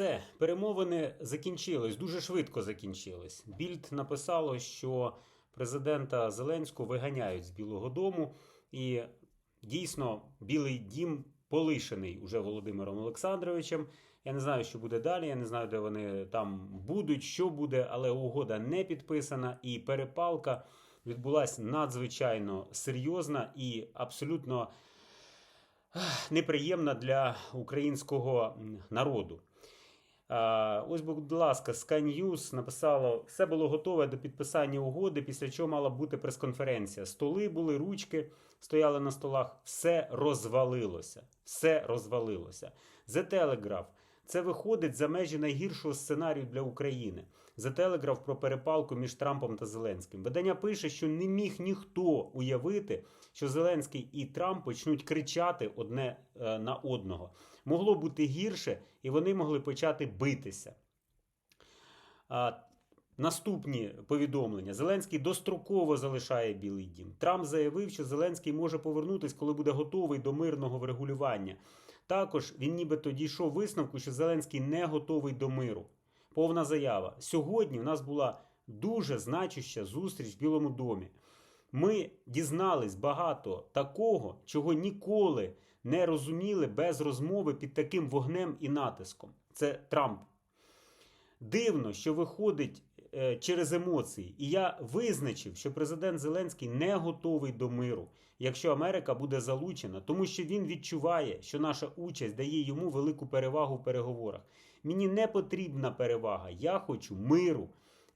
Все, перемовини закінчились, дуже швидко закінчились. Більд написало, що президента Зеленського виганяють з Білого Дому, і дійсно Білий Дім полишений уже Володимиром Олександровичем. Я не знаю, що буде далі. Я не знаю, де вони там будуть, що буде, але угода не підписана, і перепалка відбулася надзвичайно серйозна і абсолютно неприємна для українського народу. А, Ось, будь ласка, Sky News написало, все було готове до підписання угоди, після чого мала бути прес-конференція. Столи були, ручки стояли на столах, все розвалилося. Все розвалилося. The Telegraph. Це виходить за межі найгіршого сценарію для України. The Telegraph про перепалку між Трампом та Зеленським. Видання пише, що не міг ніхто уявити, що Зеленський і Трамп почнуть кричати одне е, на одного. Могло бути гірше, і вони могли почати битися. Наступні повідомлення: Зеленський достроково залишає Білий Дім. Трамп заявив, що Зеленський може повернутися, коли буде готовий до мирного врегулювання. Також він нібито дійшов висновку, що Зеленський не готовий до миру. Повна заява. Сьогодні в нас була дуже значуща зустріч в Білому домі. Ми дізнались багато такого, чого ніколи не розуміли без розмови під таким вогнем і натиском. Це Трамп. Дивно, що виходить е, через емоції. І я визначив, що президент Зеленський не готовий до миру, якщо Америка буде залучена, тому що він відчуває, що наша участь дає йому велику перевагу в переговорах. Мені не потрібна перевага, я хочу миру.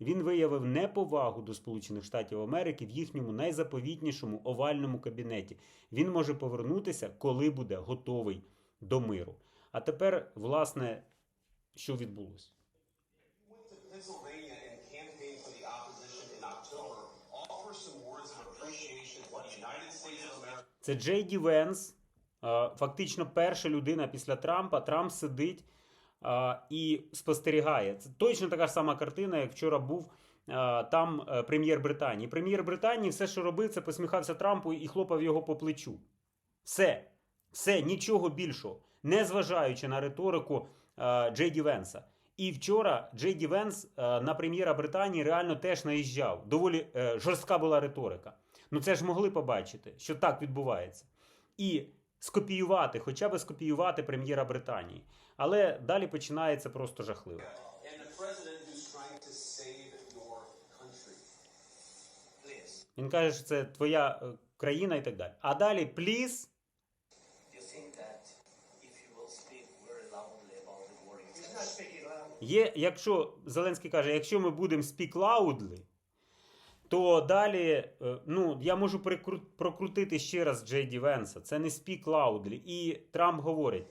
Він виявив неповагу до Сполучених Штатів Америки в їхньому найзаповітнішому овальному кабінеті. Він може повернутися, коли буде готовий до миру. А тепер, власне, що відбулося? Це Джей Ді Венс, фактично перша людина після Трампа. Трамп сидить і спостерігає. Це точно така ж сама картина, як вчора був е, там е, прем'єр Британії. Прем'єр Британії все, що робив, це посміхався Трампу і хлопав його по плечу. Все, все, нічого більшого, не зважаючи на риторику е, Джей Ді Венса. І вчора Джей Ді Венс на прем'єра Британії реально теж наїжджав. Доволі жорстка була риторика. Ну це ж могли побачити, що так відбувається. І скопіювати, хоча б скопіювати прем'єра Британії. Але далі починається просто жахливо. Він каже, що це твоя е, країна і так далі. А далі, loud. Є, якщо Зеленський каже, якщо ми будемо speak loudly, то далі, е, ну, я можу прокрутити ще раз Джей Ді Венса. Це не speak loudly. І Трамп говорить.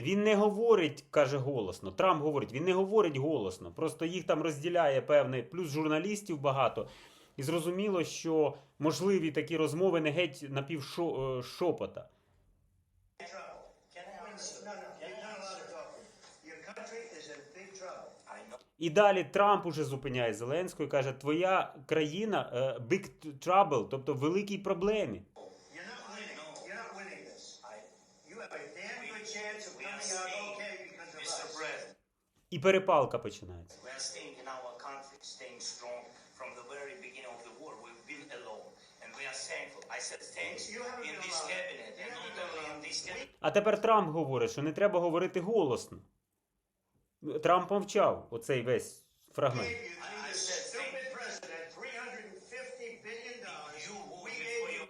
Він не говорить, каже голосно. Трамп говорить, він не говорить голосно. Просто їх там розділяє певний, плюс журналістів багато. І зрозуміло, що можливі такі розмови не геть напівшопота. know. І далі Трамп уже зупиняє Зеленського і каже: Твоя країна е, big trouble, тобто великій проблемі. Alone. перепалка починається. А тепер Трамп говорить, що не треба говорити голосно. Трамп мовчав оцей весь фрагмент.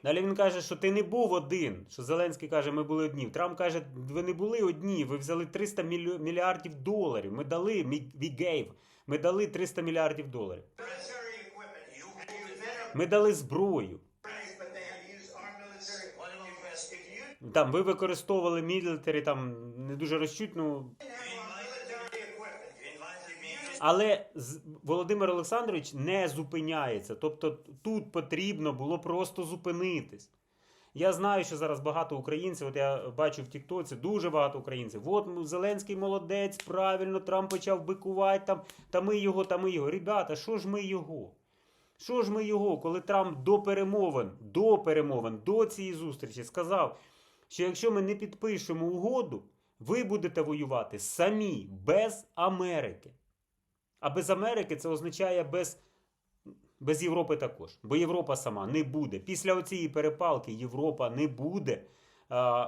Далі він каже, що ти не був один. Що Зеленський каже, ми були одні. Трамп каже, ви не були одні. Ви взяли 300 мільйо- мільярдів доларів. Ми дали, we gave. Ми дали 300 мільярдів доларів. Ми дали зброю. Там ви використовували мілітарі, там не дуже розчутно. Але Володимир Олександрович не зупиняється. Тобто тут потрібно було просто зупинитись. Я знаю, що зараз багато українців, от я бачу в Тіктоці дуже багато українців. От Зеленський молодець, правильно, Трамп почав бикувати там, та ми його, та ми його. Ребята, що ж ми його? Що ж ми його, коли Трамп до перемовин, до перемовин, до цієї зустрічі сказав, що якщо ми не підпишемо угоду, Ви будете воювати самі, без Америки. А без Америки це означає без, без Європи також. Бо Європа сама не буде. Після оцієї перепалки Європа не буде.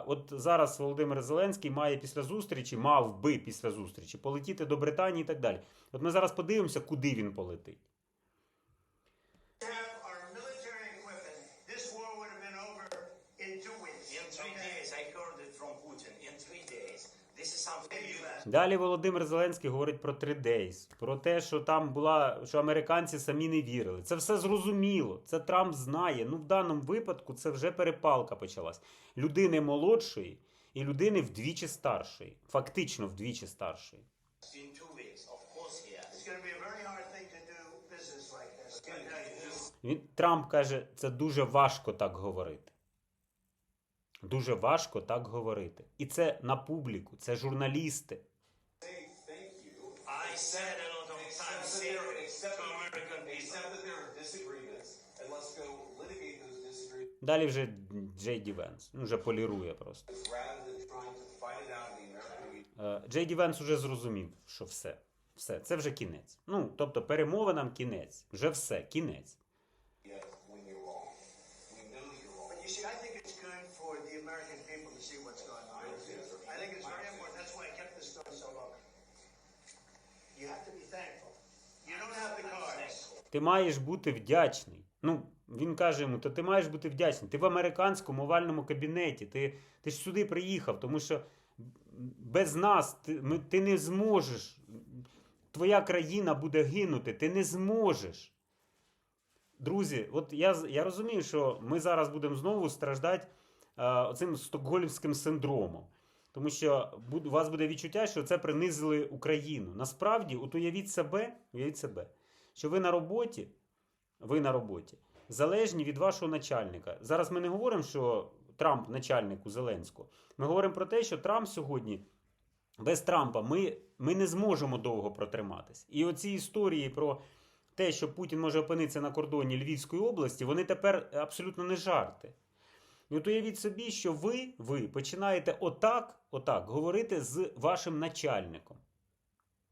От зараз Володимир Зеленський має після зустрічі, мав би після зустрічі полетіти до Британії і так далі. От ми зараз подивимося, куди він полетить. Далі Володимир Зеленський говорить про 3 days, про те, що там була, що американці самі не вірили. Це все зрозуміло. Це Трамп знає. Ну, в даному випадку це вже перепалка почалась. Людини молодшої і людини вдвічі старшої. Фактично вдвічі старшої. Він Трамп каже, це дуже важко так говорити. Дуже важко так говорити. І це на публіку, це журналісти. Далі вже Джей Ді Венс. Ну, вже полірує просто. Е, Джей Ді Венс уже зрозумів, що все. Все, це вже кінець. Ну, тобто перемовинам кінець. Вже все, кінець. Ти маєш бути вдячний. Ну, він каже йому, то ти маєш бути вдячний. Ти в американському овальному кабінеті. Ти, ти ж сюди приїхав, тому що без нас ти, ми, ти не зможеш. Твоя країна буде гинути, ти не зможеш. Друзі, от я, я розумію, що ми зараз будемо знову страждати е, оцим стокгольмським синдромом. Тому що у вас буде відчуття, що це принизили Україну. Насправді, от уявіть себе, уявіть себе, що ви на роботі, ви на роботі, залежні від вашого начальника. Зараз ми не говоримо, що Трамп начальник у Зеленського. Ми говоримо про те, що Трамп сьогодні без Трампа ми, ми не зможемо довго протриматись. І оці історії про те, що Путін може опинитися на кордоні Львівської області, вони тепер абсолютно не жарти. І от уявіть собі, що ви, ви починаєте отак, отак говорити з вашим начальником.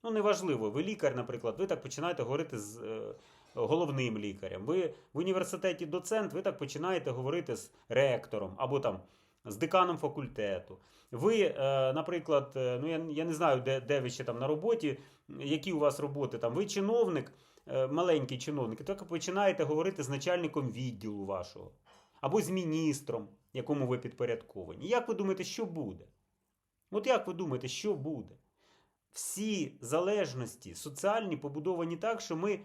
Ну, неважливо, ви лікар, наприклад, ви так починаєте говорити з е, головним лікарем. Ви в університеті доцент, ви так починаєте говорити з ректором або там з деканом факультету. Ви, е, наприклад, е, ну я, я не знаю, де, де ви ще там на роботі, які у вас роботи там. Ви чиновник, е, маленький чиновник, і так починаєте говорити з начальником відділу вашого або з міністром, якому ви підпорядковані. Як ви думаєте, що буде? От як ви думаєте, що буде? Всі залежності соціальні побудовані так, що ми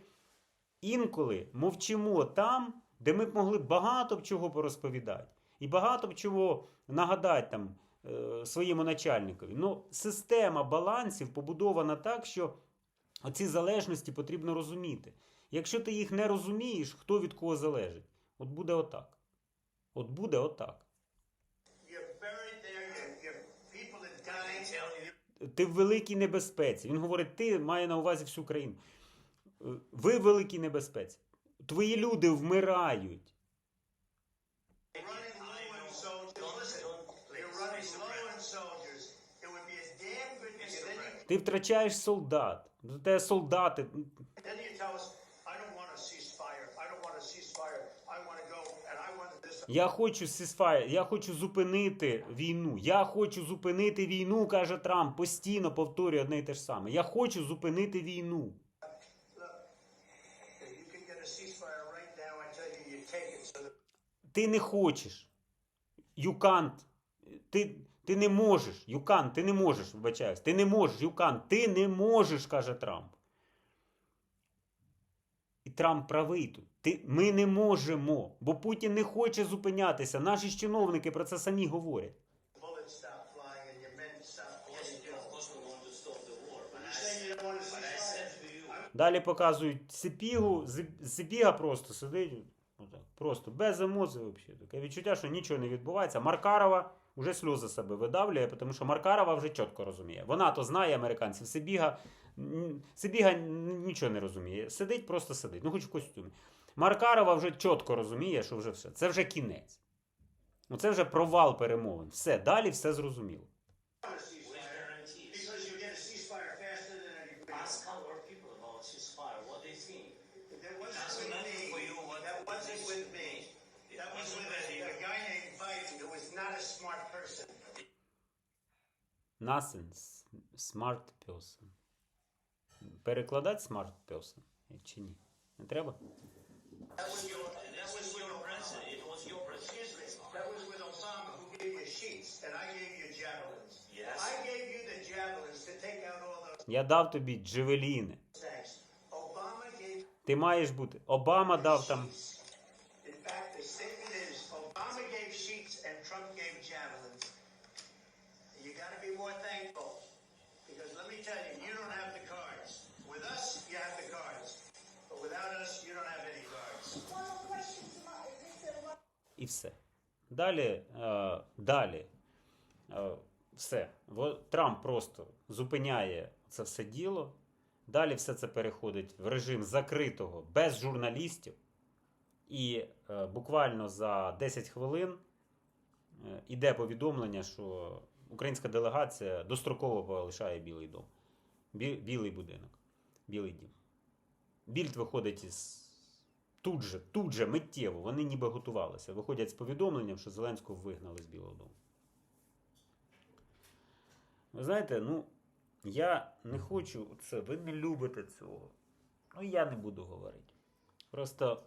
інколи мовчимо там, де ми б могли багато б чого порозповідати. І багато б чого нагадати там е, своєму начальникові. Ну, система балансів побудована так, що оці залежності потрібно розуміти. Якщо ти їх не розумієш, хто від кого залежить, от буде отак. От буде отак. Ти в великій небезпеці. Він говорить, ти має на увазі всю країну. Ви в великій небезпеці. Твої люди вмирають. Ти втрачаєш солдат. До солдати. Я хочу сісфай, я хочу зупинити війну. Я хочу зупинити війну, каже Трамп. Постійно повторює одне і те ж саме. Я хочу зупинити війну. Ceasefire Ти не хочеш. Can't. Ти, ти не можеш. You. Ти не можеш, вибачаюсь. Ти не можеш. You. Ти не можеш, каже Трамп. Трамп правий тут. Ти, ми не можемо, бо Путін не хоче зупинятися. Наші ж чиновники про це самі говорять. Далі показують Сипігу. Сипіга просто сидить. Отак, просто без емоцій взагалі. Таке відчуття, що нічого не відбувається. Маркарова вже сльози себе видавлює, тому що Маркарова вже чітко розуміє. Вона то знає американців. Сибіга, Сибіга нічого не розуміє. Сидить, просто сидить. Ну, хоч в костюмі. Маркарова вже чітко розуміє, що вже все. Це вже кінець. Ну, це вже провал перемовин. Все, далі все зрозуміло. Nothing. Smart person. Перекладати smart person чи ні? Не треба? Я дав тобі джевеліни. Ти маєш бути. Обама дав там. І все. Далі, е, далі. Е, все. Трамп просто зупиняє це все діло. Далі все це переходить в режим закритого, без журналістів. І е, буквально за 10 хвилин іде повідомлення, що українська делегація достроково полишає Білий дом. Білий будинок. Білий дім. Більд виходить із тут же, тут же, миттєво, вони ніби готувалися. Виходять з повідомленням, що Зеленського вигнали з Білого Дому. Ви знаєте, ну, я не хочу це, ви не любите цього. Ну, я не буду говорити. Просто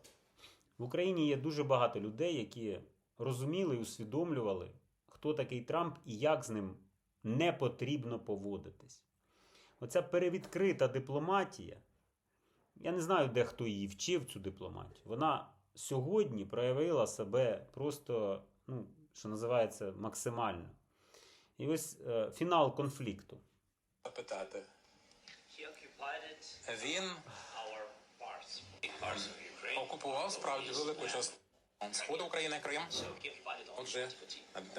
в Україні є дуже багато людей, які розуміли і усвідомлювали, хто такий Трамп і як з ним не потрібно поводитись. Оця перевідкрита дипломатія. Я не знаю, де хто її вчив цю дипломатію. Вона сьогодні проявила себе просто, ну, що називається, максимально. І ось е, фінал конфлікту. запитати. Він окупував справді велику частину сходу України Крим. Отже,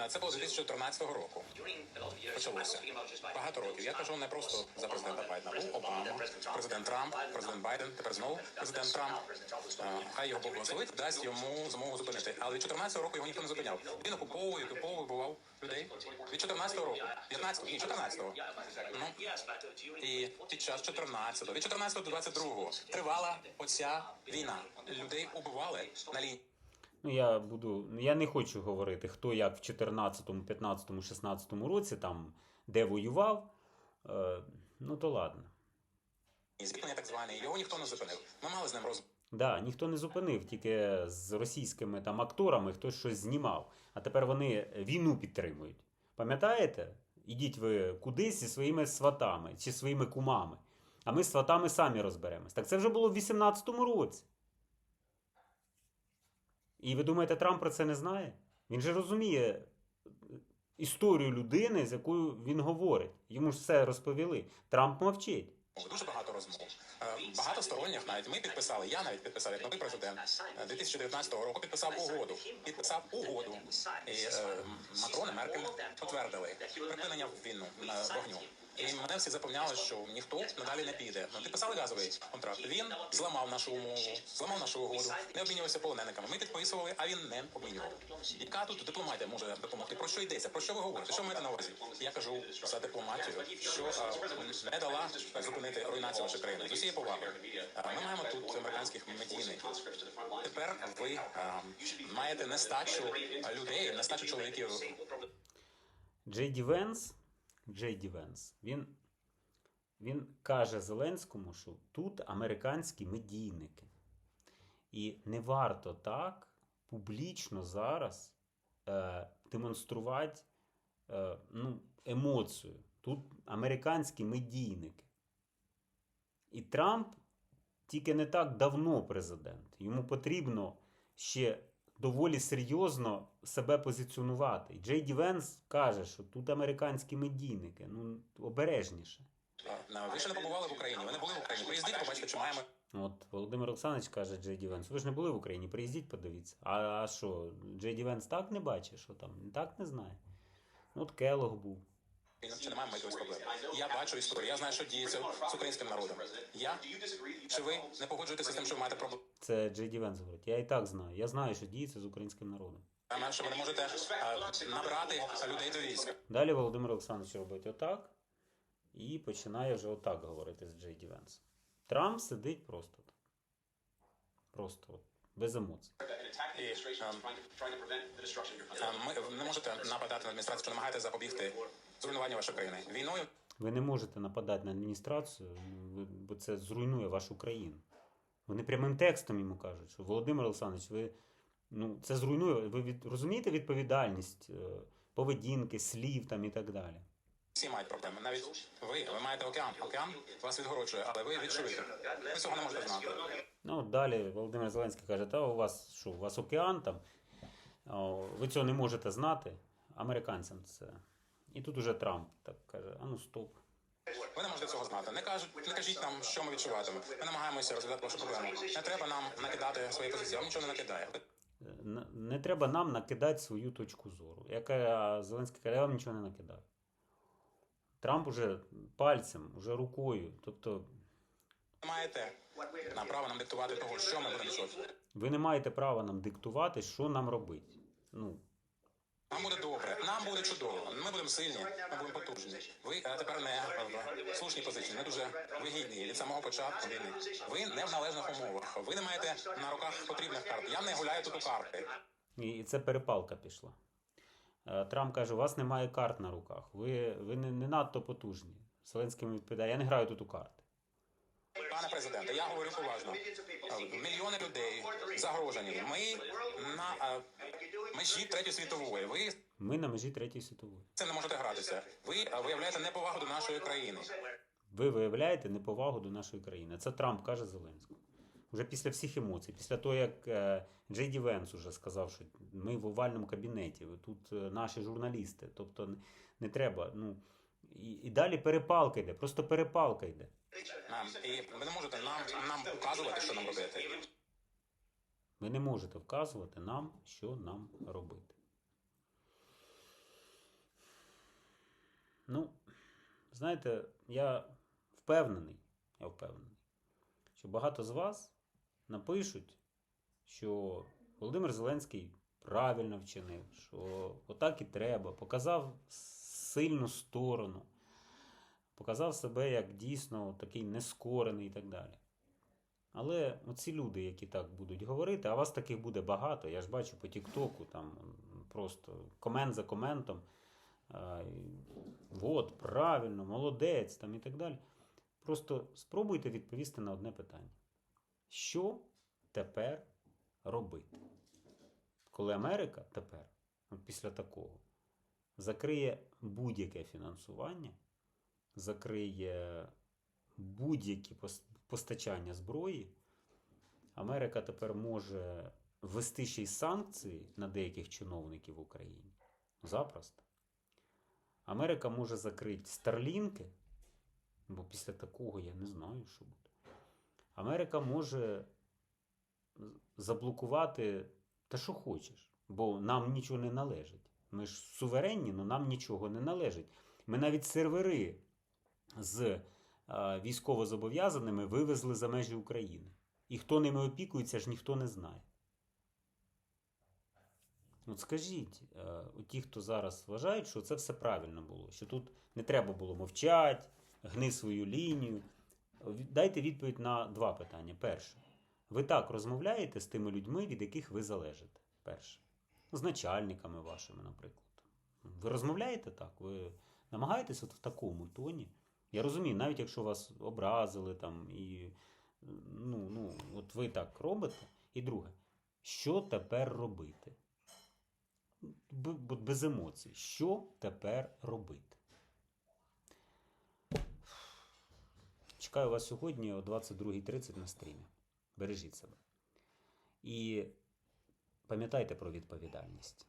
це було 2014 року. Почалося багато років. Я кажу не просто за президента Байдена. Був Обама, президент Трамп, президент Байден, тепер знову президент Трамп. Хай його Бог благословить, дасть йому змогу зупинити. Але від 14 року його ніхто не зупиняв. Він окуповує, окуповує, бував людей. Від 14 року, 15 ні, 14-го. Ну, І під час 14-го, від 14 до 22-го тривала оця війна. Людей убивали на лінії. Ну, я буду. Я не хочу говорити, хто як в 14, 15, 16 році там де воював. Е, ну то ладно. Зіткнення так звані, його ніхто не зупинив. Ми мали з ним роз... Да, ніхто не зупинив, тільки з російськими там акторами хтось щось знімав. А тепер вони війну підтримують. Пам'ятаєте? Ідіть ви кудись зі своїми сватами чи своїми кумами. А ми з сватами самі розберемось. Так це вже було в 18-му році. І ви думаєте, Трамп про це не знає? Він же розуміє е, історію людини, з якою він говорить. Йому ж все розповіли. Трамп мовчить. Дуже багато розмов. Е, Багато сторонніх навіть ми підписали. Я навіть підписав як новий президент е, 2019 року. Підписав угоду. Підписав угоду. І е, Макрон і Меркель потвердили припинення війну на вогню. І мене всі запевняли, що ніхто надалі не піде. Ми підписали газовий контракт. Він зламав нашу умову, зламав нашу угоду, не обмінювався полонениками. Ми підписували, а він не обмінював. Яка тут дипломатія може допомогти? Про що йдеться? Про що ви говорите? Що маєте на увазі? Я кажу за дипломатію, що е, не дала зупинити руйнацію нашої країни. З усією повагою. Е, Ми маємо тут американських медійників. Тепер ви е, маєте нестачу людей, нестачу чоловіків Джей Ді Венс, Джей Ді Венс, він, він каже Зеленському, що тут американські медійники. І не варто так публічно зараз е, демонструвати е, ну, емоцію. Тут американські медійники. І Трамп тільки не так давно президент. Йому потрібно ще доволі серйозно себе позиціонувати. Джей Ді Венс каже, що тут американські медійники. Ну, обережніше. ви ще не побували в Україні. Ви не були в Україні. Приїздіть, побачите, чи маємо От Володимир Олександрович каже Джей Ді Венс. Ви ж не були в Україні, приїздіть, подивіться. А, а що, Джей Ді Венс так не бачить, що там? Так не знає. Ну, От Келог був. Чи не маємо якихось проблем. Я бачу історію. Я знаю, що діється з українським народом. Я чи ви не погоджуєтеся з тим, що ви маєте проблеми? Це Джей Ді Венс говорить. Я і так знаю. Я знаю, що діється з українським народом. Що ви не можете е, набирати людей до війська. Далі Володимир Олександрович робить отак і починає вже отак говорити з Джей Ді Венс. Трамп сидить просто. Просто от, без емоцій. Е, е, ви не можете нападати на адміністрацію, що намагаєте запобігти зруйнування вашої країни. Війною Ви не можете нападати на адміністрацію, бо це зруйнує вашу країну. Вони прямим текстом йому кажуть, що Володимир Олександрович, ви ну, це зруйнує. Ви від, розумієте відповідальність е, поведінки, слів там і так далі. Всі мають проблеми. Навіть ви, ви маєте океан. Океан вас відгороджує, але ви відчуєте. Ви цього не можете знати. Ну, далі Володимир Зеленський каже: та у вас що, у вас океан там, ви цього не можете знати. Американцям це. І тут уже Трамп так каже: а ну стоп. Ви не можете цього знати. Не кажуть, не кажіть нам, що ми відчуватимемо. Ми намагаємося розглядати вашу проблему. Не треба нам накидати свої позиції. Вам нічого не накидаю. Н- Не треба нам накидати свою точку зору. Яка Зеленський каже, я вам нічого не накидаю. Трамп уже пальцем, уже рукою. Тобто, Ви маєте на право нам диктувати того, що ми будемо чути. ви не маєте права нам диктувати, що нам робити. Ну, Нам буде добре, нам буде чудово. Ми будемо сильні, ми будемо потужні. Ви е, тепер не в слушній позиції, не дуже вигідні від самого початку війни. Ви не в належних умовах. Ви не маєте на руках потрібних карт. Я не гуляю тут у карти. і це перепалка пішла. Е, Трамп каже, у вас немає карт на руках, ви, ви не, не надто потужні. Зеленський відповідає, я не граю тут у карти. Пане президенте, я говорю поважно. Е, Мільйони людей загрожені. Ми на е, межі третьої світової. Ви Ми на межі Третьої світової. цим не можете гратися. Ви виявляєте неповагу до нашої країни. Ви виявляєте неповагу до нашої країни. Це Трамп каже Зеленському. Уже після всіх емоцій, після того, як Джей Ді Венс уже сказав, що ми в овальному кабінеті, тут е, наші журналісти. Тобто не, треба. Ну, і, і далі перепалка йде, просто перепалка йде. Нам і ви не можете нам нам указувати, що нам робити. Ви не можете вказувати нам, що нам робити. Ну, знаєте, я впевнений, я впевнений, що багато з вас напишуть, що Володимир Зеленський правильно вчинив, що отак і треба, показав сильну сторону, показав себе як дійсно такий нескорений і так далі. Але оці люди, які так будуть говорити, а вас таких буде багато. Я ж бачу по Тіктоку, там просто комент за коментом. От, правильно, молодець там і так далі. Просто спробуйте відповісти на одне питання: що тепер робити? Коли Америка тепер, після такого, закриє будь-яке фінансування, закриє будь-які постачання зброї, Америка тепер може ввести ще й санкції на деяких чиновників в Україні. Запросто. Америка може закрити старлінки, бо після такого я не знаю, що буде. Америка може заблокувати те, що хочеш, бо нам нічого не належить. Ми ж суверенні, але нам нічого не належить. Ми навіть сервери з е, військовозобов'язаними вивезли за межі України. І хто ними опікується, ж ніхто не знає. От скажіть, е, от ті, хто зараз вважають, що це все правильно було, що тут не треба було мовчати, гни свою лінію. Дайте відповідь на два питання. Перше, ви так розмовляєте з тими людьми, від яких ви залежите? Перше. З начальниками вашими, наприклад. Ви розмовляєте так? Ви намагаєтесь от в такому тоні? Я розумію, навіть якщо вас образили там і ну, ну, от ви так робите. І друге, що тепер робити? Без емоцій. Що тепер робити? Чекаю вас сьогодні о 22.30 на стрімі. Бережіть себе. І пам'ятайте про відповідальність.